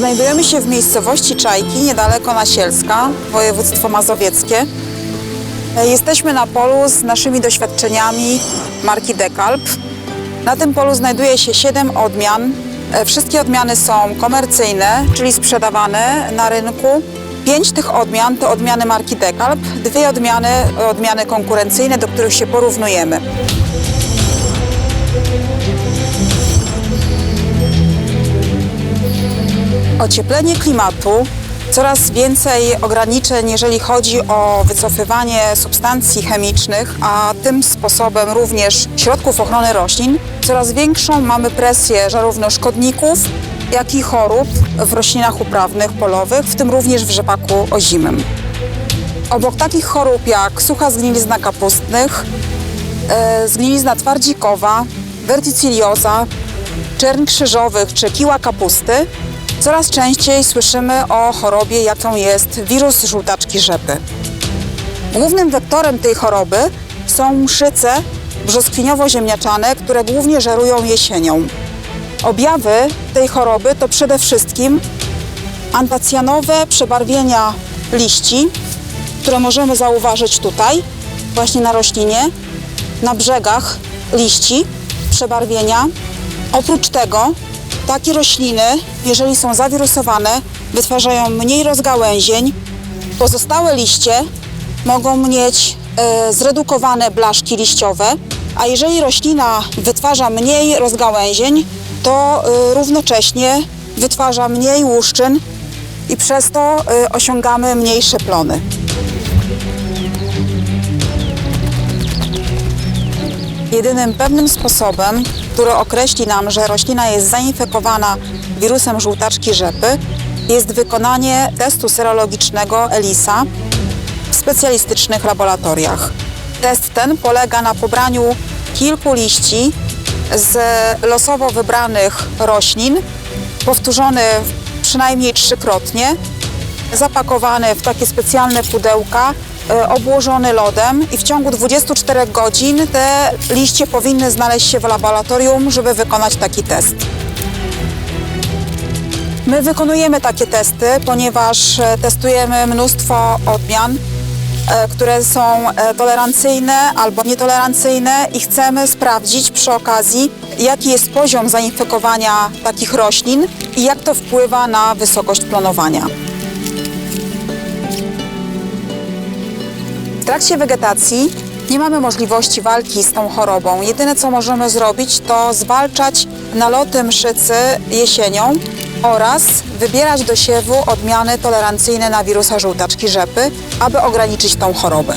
Znajdujemy się w miejscowości Czajki, niedaleko Nasielska, województwo mazowieckie. E, Jesteśmy na polu z naszymi doświadczeniami marki Dekalb. Na tym polu znajduje się 7 odmian. E, Wszystkie odmiany są komercyjne, czyli sprzedawane na rynku. Pięć tych odmian to odmiany marki Dekalb, dwie odmiany, odmiany konkurencyjne, do których się porównujemy. Ocieplenie klimatu, coraz więcej ograniczeń, jeżeli chodzi o wycofywanie substancji chemicznych, a tym sposobem również środków ochrony roślin. Coraz większą mamy presję zarówno szkodników, jak i chorób w roślinach uprawnych, polowych, w tym również w rzepaku ozimym. Obok takich chorób jak sucha zgnilizna kapustnych, e, zgnilizna twardzikowa, wertycilioza, czern krzyżowych czy kiła kapusty, coraz częściej słyszymy o chorobie, jaką jest wirus żółtaczki rzepy. Głównym wektorem tej choroby są mszyce brzoskwiniowo-ziemniaczane, które głównie żerują jesienią. Objawy tej choroby to przede wszystkim antacjanowe przebarwienia liści, które możemy zauważyć tutaj, właśnie na roślinie, na brzegach liści, przebarwienia. Oprócz tego takie rośliny, jeżeli są zawirusowane, wytwarzają mniej rozgałęzień. Pozostałe liście mogą mieć e, zredukowane blaszki liściowe, a jeżeli roślina wytwarza mniej rozgałęzień, to e, równocześnie wytwarza mniej łuszczyn i przez to e, osiągamy mniejsze plony. Jedynym pewnym sposobem, który określi nam, że roślina jest zainfekowana wirusem żółtaczki rzepy, jest wykonanie testu serologicznego ELISA w specjalistycznych laboratoriach. Test ten polega na pobraniu kilku liści z losowo wybranych roślin, powtórzony przynajmniej trzykrotnie, zapakowany w takie specjalne pudełka, obłożony lodem i w ciągu 24 godzin te liście powinny znaleźć się w laboratorium, żeby wykonać taki test. My wykonujemy takie testy, ponieważ e, testujemy mnóstwo odmian, e, które są e, tolerancyjne albo nietolerancyjne i chcemy sprawdzić przy okazji, jaki jest poziom zainfekowania takich roślin i jak to wpływa na wysokość planowania. Trakcie wegetacji nie mamy możliwości walki z tą chorobą. Jedyne co możemy zrobić to zwalczać naloty mszycy jesienią oraz wybierać do siewu odmiany tolerancyjne na wirusa żółtaczki rzepy, aby ograniczyć tą chorobę.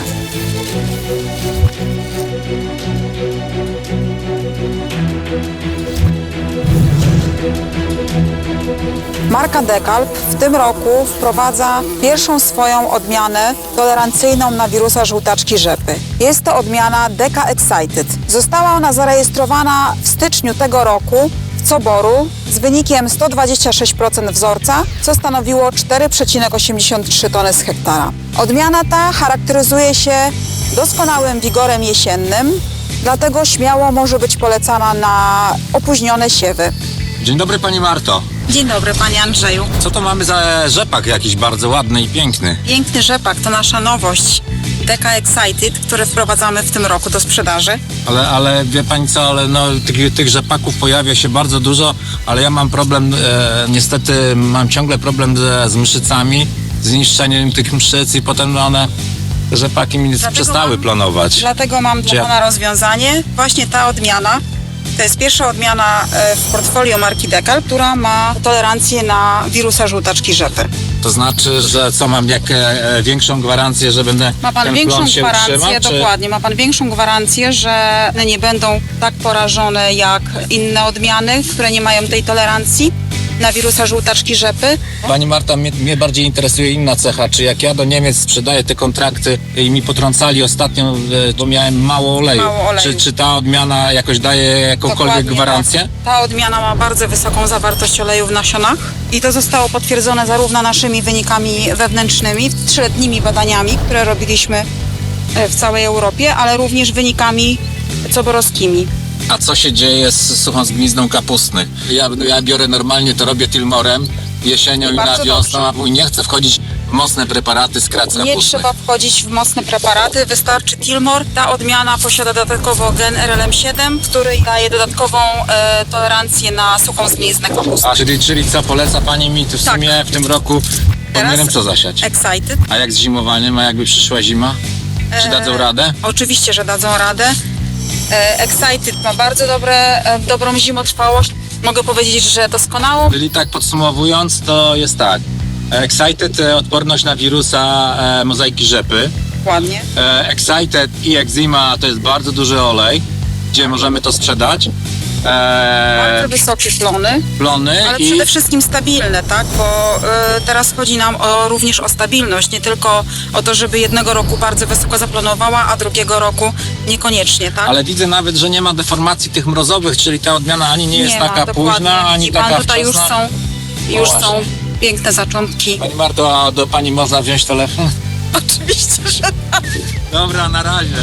Marka Dekalb w tym roku wprowadza pierwszą swoją odmianę tolerancyjną na wirusa żółtaczki rzepy. Jest to odmiana Deka Excited. Została ona zarejestrowana w styczniu tego roku w Coboru z wynikiem 126% wzorca, co stanowiło 4,83 tony z hektara. Odmiana ta charakteryzuje się doskonałym wigorem jesiennym, dlatego śmiało może być polecana na opóźnione siewy. Dzień dobry Pani Marto. Dzień dobry Panie Andrzeju. Co to mamy za rzepak jakiś bardzo ładny i piękny? Piękny rzepak to nasza nowość. Deka Excited, który wprowadzamy w tym roku do sprzedaży. Ale, ale wie Pani co, ale no, tych, tych rzepaków pojawia się bardzo dużo, ale ja mam problem, e, niestety mam ciągle problem ze, z mszycami, z niszczeniem tych mszyc i potem one, rzepaki mi Dlatego przestały mam- planować. Dlatego mam Czy dla ja- Pana rozwiązanie. Właśnie ta odmiana. To jest pierwsza odmiana e, w portfolio marki Dekal, która ma tolerancję na wirusa żółtaczki rzepy. To znaczy, że co mam, jak e, e, większą gwarancję, że będę Ma Pan ten większą plon się gwarancję, utrzyma, czy- dokładnie, ma Pan większą gwarancję, że one nie będą tak porażone jak inne odmiany, które nie mają tej tolerancji na wirusa żółtaczki rzepy. Pani Marta, mnie, mnie bardziej interesuje inna cecha. Czy jak ja do Niemiec sprzedaję te kontrakty i mi potrącali ostatnio, e, bo miałem mało oleju, Mało oleju. Czy, czy ta odmiana jakoś daje jakąkolwiek Dokładnie gwarancję? Tak. Ta odmiana ma bardzo wysoką zawartość oleju w nasionach i to zostało potwierdzone zarówno naszymi wynikami wewnętrznymi, trzyletnimi badaniami, które robiliśmy e, w całej Europie, ale również wynikami coborowskimi. A co się dzieje z suchą zgnizną kapustny? Ja, ja biorę normalnie, to robię Tilmorem jesienią I i, na bardzo wiosnę, i nie chcę wchodzić w mocne preparaty skraca Nie płucnych. trzeba wchodzić w mocne preparaty, wystarczy Tilmor. Ta odmiana posiada dodatkowo gen RLM7, który daje dodatkową e, tolerancję na suchą zgniznę kapustu. A, czyli, czyli co poleca Pani mi tu w Tak. sumie w tym roku pomierem co zasiać? Excited. A jak z zimowaniem, a jakby przyszła zima? Czy E, dadzą radę? Oczywiście, że dadzą radę. E, Excited ma bardzo dobre, e, dobrą zimotrwałość. Mogę powiedzieć, że doskonałą. Czyli tak podsumowując, to jest tak. Excited e, odporność na wirusa e, mozaiki rzepy. Ładnie. E, Excited i Eczema to jest bardzo duży olej, gdzie możemy to sprzedać. E, Bardzo wysokie plony, plony ale i przede wszystkim stabilne, tak? Bo e, teraz chodzi nam o, również o stabilność, nie tylko o to, żeby jednego roku bardzo wysoko zaplanowała, a drugiego roku niekoniecznie, tak? ale widzę nawet, że nie ma deformacji tych mrozowych, czyli ta odmiana ani nie jest ma, taka dokładnie. późna, ani I pan taka tutaj już wczesna. są, już właśnie. są piękne zaczątki. Pani Marto, a do Pani można wziąć telefon? Oczywiście, że Dobra, na razie.